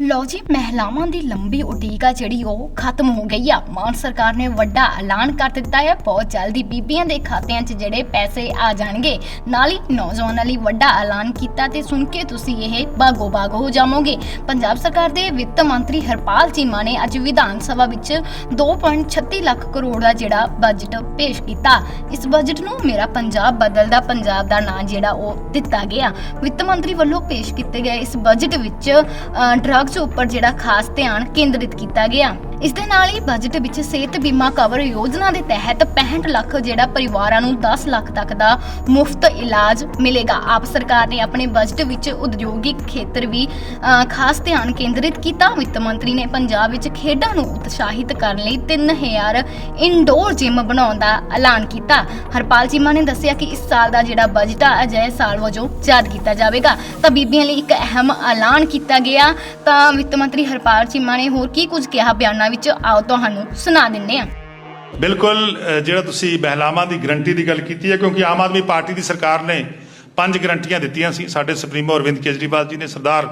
ਲੋ ਜੀ, ਮਹਿਲਾਵਾਂ ਦੀ ਲੰਬੀ ਉਡੀਕ ਆ ਜਿਹੜੀ, ਉਹ ਖਤਮ ਹੋ ਗਈ ਆ। ਮਾਨ ਸਰਕਾਰ ਨੇ ਵੱਡਾ ਐਲਾਨ ਕਰ ਦਿੱਤਾ ਹੈ ਬਹੁਤ ਜਲਦੀ ਬੀਬੀਆਂ ਦੇ ਖਾਤਿਆਂ 'ਚ ਜਿਹੜੇ ਪੈਸੇ ਆ ਜਾਣਗੇ, ਨਾਲ ਹੀ ਨੌਜਵਾਨਾਂ ਲਈ ਵੱਡਾ ਐਲਾਨ ਕੀਤਾ ਤੇ ਸੁਣ ਕੇ ਤੁਸੀਂ ਇਹ ਬਾਗੋ ਬਾਗ ਹੋ ਜਾਵੋਗੇ। ਪੰਜਾਬ ਸਰਕਾਰ ਦੇ ਵਿੱਤ ਮੰਤਰੀ ਹਰਪਾਲ ਚੀਮਾ ਨੇ ਅੱਜ ਵਿਧਾਨ ਸਭਾ ਵਿੱਚ 2.36 ਲੱਖ ਕਰੋੜ ਦਾ ਜਿਹੜਾ ਬਜਟ ਪੇਸ਼ ਕੀਤਾ। ਇਸ ਬਜਟ ਨੂੰ ਮੇਰਾ ਪੰਜਾਬ ਬਦਲਦਾ ਪੰਜਾਬ ਦਾ ਨਾਂ ਜਿਹੜਾ ਉਹ ਦਿੱਤਾ ਗਿਆ। ਵਿੱਤ ਮੰਤਰੀ ਵੱਲੋਂ ਪੇਸ਼ ਕੀਤੇ ਗਏ ਇਸ ਬਜਟ ਵਿੱਚ ਡਰੱਗਸ ਉੱਪਰ ਜਿਹੜਾ ਖਾਸ ਧਿਆਨ ਕੇਂਦਰਿਤ ਕੀਤਾ ਗਿਆ। ਇਸ ਦੇ ਨਾਲ ਹੀ ਬਜਟ ਵਿੱਚ ਸਿਹਤ ਬੀਮਾ ਕਵਰ ਯੋਜਨਾ ਦੇ ਤਹਿਤ 65 ਲੱਖ ਜਿਹੜਾ ਪਰਿਵਾਰਾਂ ਨੂੰ 10 ਲੱਖ ਤੱਕ ਦਾ ਮੁਫਤ ਇਲਾਜ ਮਿਲੇਗਾ। ਆਪ ਸਰਕਾਰ ਨੇ ਆਪਣੇ ਬਜਟ ਵਿੱਚ ਉਦਯੋਗਿਕ ਖੇਤਰ ਵੀ ਖਾਸ ਧਿਆਨ ਕੇਂਦਰਿਤ ਕੀਤਾ। ਵਿੱਤ ਮੰਤਰੀ ਨੇ ਪੰਜਾਬ ਵਿੱਚ ਖੇਡਾਂ ਨੂੰ ਉਤਸ਼ਾਹਿਤ ਕਰਨ ਲਈ 3000 ਇਨਡੋਰ ਜਿਮ ਬਣਾਉਣ ਦਾ ਐਲਾਨ ਕੀਤਾ। ਹਰਪਾਲ ਚੀਮਾ ਨੇ ਦੱਸਿਆ ਕਿ ਇਸ ਸਾਲ ਦਾ ਜਿਹੜਾ ਬਜਟ ਆ, ਅਜਿਹੇ ਸਾਲ ਵਜੋਂ ਯਾਦ ਕੀਤਾ ਜਾਵੇਗਾ। ਤਾਂ ਬੀਬੀਆਂ ਲਈ ਇੱਕ ਅਹਿਮ ਐਲਾਨ ਕੀਤਾ ਗਿਆ। ਤਾਂ ਵਿੱਤ ਮੰਤਰੀ ਹਰਪਾਲ ਚੀਮਾ ਨੇ ਹੋਰ ਕੀ ਕੁਝ ਕਿਹਾ ਬਿਆਨਾਂ ਵਿੱਚ ਆਓ ਤੁਹਾਨੂੰ ਸੁਣਾ ਦਿੰਦੇ ਹਾਂ। ਬਿਲਕੁਲ ਅ, ਜਿਹੜਾ ਤੁਸੀਂ ਮਹਿਲਾਵਾਂ ਦੀ ਗਰੰਟੀ ਦੀ ਗੱਲ ਕੀਤੀ ਹੈ ਕਿਉਂਕਿ ਆਮ ਆਦਮੀ ਪਾਰਟੀ ਦੀ ਸਰਕਾਰ ਨੇ ਪੰਜ ਗਰੰਟੀਆਂ ਦਿੱਤੀਆਂ ਸੀ। ਸਾਡੇ ਸੁਪਰੀਮੋ ਅਰਵਿੰਦ ਕੇਜਰੀਵਾਲ ਜੀ ਨੇ ਸਰਦਾਰ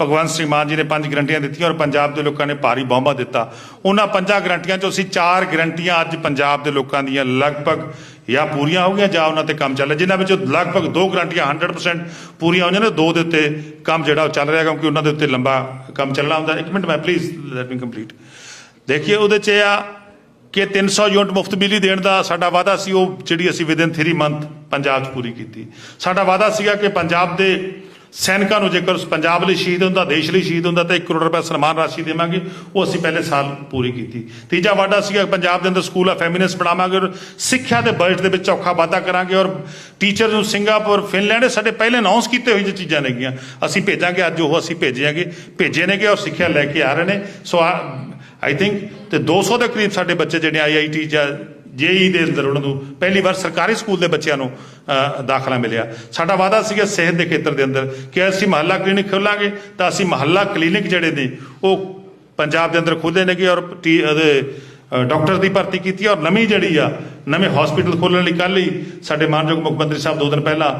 ਭਗਵੰਤ ਸਿੰਘ ਮਾਨ ਜੀ ਨੇ ਪੰਜ ਗਰੰਟੀਆਂ ਦਿੱਤੀਆਂ ਔਰ ਪੰਜਾਬ ਦੇ ਲੋਕਾਂ ਨੇ ਭਾਰੀ ਬਹੁਮਤ ਦਿੱਤਾ। ਉਹਨਾਂ ਪੰਜਾਂ ਗਰੰਟੀਆਂ ਚੋਂ ਅਸੀਂ ਚਾਰ ਗਰੰਟੀਆਂ ਅੱਜ ਪੰਜਾਬ ਦੇ ਲੋਕਾਂ ਦੀਆਂ ਲਗਭਗ ਜਾਂ ਪੂਰੀਆਂ ਹੋ ਗਈਆਂ ਜਾਂ ਉਹਨਾਂ ਤੇ ਕੰਮ ਚੱਲ ਰਿਹਾ। ਜਿਨ੍ਹਾਂ ਵਿੱਚੋਂ ਲਗਭਗ ਦੋ ਗਰੰਟੀਆਂ 100% ਪੂਰੀਆਂ ਹੋਈਆਂ ਨੇ ਦੋ ਦੇ ਉੱਤੇ ਕੰਮ ਜਿਹੜਾ ਉਹ ਚੱਲ ਰਿਹਾ ਕਿਉਂਕਿ ਉਹਨਾਂ ਦੇ ਉੱਤੇ ਲੰਬਾ ਕੰਮ ਚੱਲਣਾ ਹੁੰਦਾ। ਇੱਕ ਮਿੰਟ ਮੈਂ ਪਲੀਜ਼ ਲੈਟ ਮੀ ਕੰਪਲੀਟ ਦੇਖੀਏ ਉਹਦੇ 'ਚ ਇਹ ਆ ਕਿ 300 ਯੂਨਿਟ ਮੁਫਤ ਬਿਜਲੀ ਦੇਣ ਦਾ ਸਾਡਾ ਵਾਅਦਾ ਸੀ, ਉਹ ਜਿਹੜੀ ਅਸੀਂ ਵਿਦਨ 3 ਮੰਥ ਪੰਜਾਬ 'ਚ ਪੂਰੀ ਕੀਤੀ। ਸਾਡਾ ਵਾਅਦਾ ਸੀਗਾ ਕਿ ਪੰਜਾਬ ਦੇ ਸੈਨਿਕਾਂ ਨੂੰ ਜੇਕਰ ਪੰਜਾਬ ਲਈ ਸ਼ਹੀਦ ਹੁੰਦਾ, ਦੇਸ਼ ਲਈ ਸ਼ਹੀਦ ਹੁੰਦਾ, ਤਾਂ 1 ਕਰੋੜ ਰੁਪਏ ਸਨਮਾਨ ਰਾਸ਼ੀ ਦੇਵਾਂਗੇ। ਉਹ ਅਸੀਂ ਪਹਿਲੇ ਸਾਲ ਪੂਰੀ ਕੀਤੀ। ਤੀਜਾ ਵਾਅਦਾ ਸੀਗਾ, ਪੰਜਾਬ ਦੇ ਅੰਦਰ ਸਕੂਲ ਆਫ ਫੈਮਿਨਿਸਟ ਬਣਾਵਾਂਗੇ ਔਰ ਸਿੱਖਿਆ ਦੇ ਬਜਟ ਦੇ ਵਿੱਚ ਚੌਖਾ ਵਾਧਾ ਕਰਾਂਗੇ ਔਰ ਟੀਚਰ ਨੂੰ ਸਿੰਗਾਪੁਰ ਫਿਨਲੈਂਡ ਸਾਡੇ ਪਹਿਲੇ ਅਨਾਉਂਸ ਕੀਤੇ ਹੋਏ ਚੀਜ਼ਾਂ ਨੇਗੀਆਂ ਅਸੀਂ ਭੇਜਾਂਗੇ, ਅੱਜ ਉਹ ਅਸੀਂ ਭੇਜਾਂਗੇ ਭੇਜੇ ਨੇਗੇ ਔਰ ਸਿੱਖਿਆ ਲੈ ਕੇ ਆ ਰਹੇ ਨੇ। ਸੋ ਆਈ ਥਿੰਕ ਤੇ 200 ਦੇ ਕਰੀਬ ਸਾਡੇ ਬੱਚੇ ਜਿਹੜੇ ਆਈਆਈਟੀ ਜਾਂ ਜੇਈ ਦੇ ਅੰਦਰ ਉਹਨਾਂ ਨੂੰ ਪਹਿਲੀ ਵਾਰ ਸਰਕਾਰੀ ਸਕੂਲ ਦੇ ਬੱਚਿਆਂ ਨੂੰ ਦਾਖਲਾ ਮਿਲਿਆ। ਸਾਡਾ ਵਾਅਦਾ ਸੀਗਾ ਸਿਹਤ ਦੇ ਖੇਤਰ ਦੇ ਅੰਦਰ ਕਿ ਅਸੀਂ ਮਹੱਲਾ ਕਲੀਨਿਕ ਖੋਲਾਂਗੇ ਤਾਂ ਅਸੀਂ ਮਹੱਲਾ ਕਲੀਨਿਕ ਜਿਹੜੇ ਨੇ, ਉਹ ਪੰਜਾਬ ਦੇ ਅੰਦਰ ਖੋਲ੍ਹੇ ਨੇਗੇ ਔਰ ਟੀ- ਉਹਦੇ ਡਾਕਟਰ ਦੀ ਭਰਤੀ ਕੀਤੀ ਔਰ ਨਵੀਂ ਜਿਹੜੀ ਆ ਨਵੇਂ ਹਸਪੀਟਲ ਖੋਲ੍ਹਣ ਲਈ ਕੱਲ੍ਹ ਹੀ ਸਾਡੇ ਮਾਨਯੋਗ ਮੁੱਖ ਮੰਤਰੀ ਸਾਹਿਬ ਦੋ ਦਿਨ ਪਹਿਲਾਂ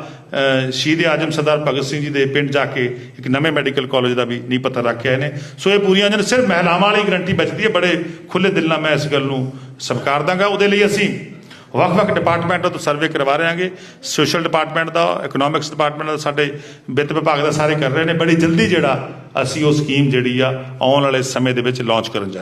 ਸ਼ਹੀਦ ਆਜਮ ਸਰਦਾਰ ਭਗਤ ਸਿੰਘ ਜੀ ਦੇ ਪਿੰਡ ਜਾ ਕੇ ਇੱਕ ਨਵੇਂ ਮੈਡੀਕਲ ਕਾਲਜ ਦਾ ਵੀ ਨੀਂਹ ਪੱਥਰ ਰੱਖ ਕੇ ਆਏ ਨੇ। ਸੋ ਇਹ ਪੂਰੀਆਂ ਜਨ ਸਿਰਫ ਮਹਿਲਾਵਾਂ ਵਾਲੀ ਗਰੰਟੀ ਬਚਦੀ ਹੈ, ਬੜੇ ਖੁੱਲੇ ਦਿਲ ਨਾਲ ਮੈਂ ਇਸ ਗੱਲ ਨੂੰ ਸਵੀਕਾਰ ਦਾਂਗਾ। ਉਹਦੇ ਲਈ ਅਸੀਂ ਵੱਖ-ਵੱਖ ਡਿਪਾਰਟਮੈਂਟਾਂ ਤੋਂ ਸਰਵੇ ਕਰਵਾ ਰਹੇ ਹਾਂਗੇ। ਸੋਸ਼ਲ ਡਿਪਾਰਟਮੈਂਟ ਦਾ ਇਕਨੋਮਿਕਸ ਡਿਪਾਰਟਮੈਂਟ ਦਾ, ਸਾਡੇ ਵਿੱਤ ਵਿਭਾਗ ਦਾ ਸਾਰੇ ਕਰ ਰਹੇ ਨੇ। ਬੜੀ ਜਲਦੀ ਜਿਹੜਾ ਅਸੀਂ ਉਹ ਸਕੀਮ ਜਿਹੜੀ ਆ, ਆਉਣ ਵਾਲੇ ਸਮੇਂ ਦੇ ਵਿੱਚ ਲਾਂਚ ਕਰਨ ਜਾ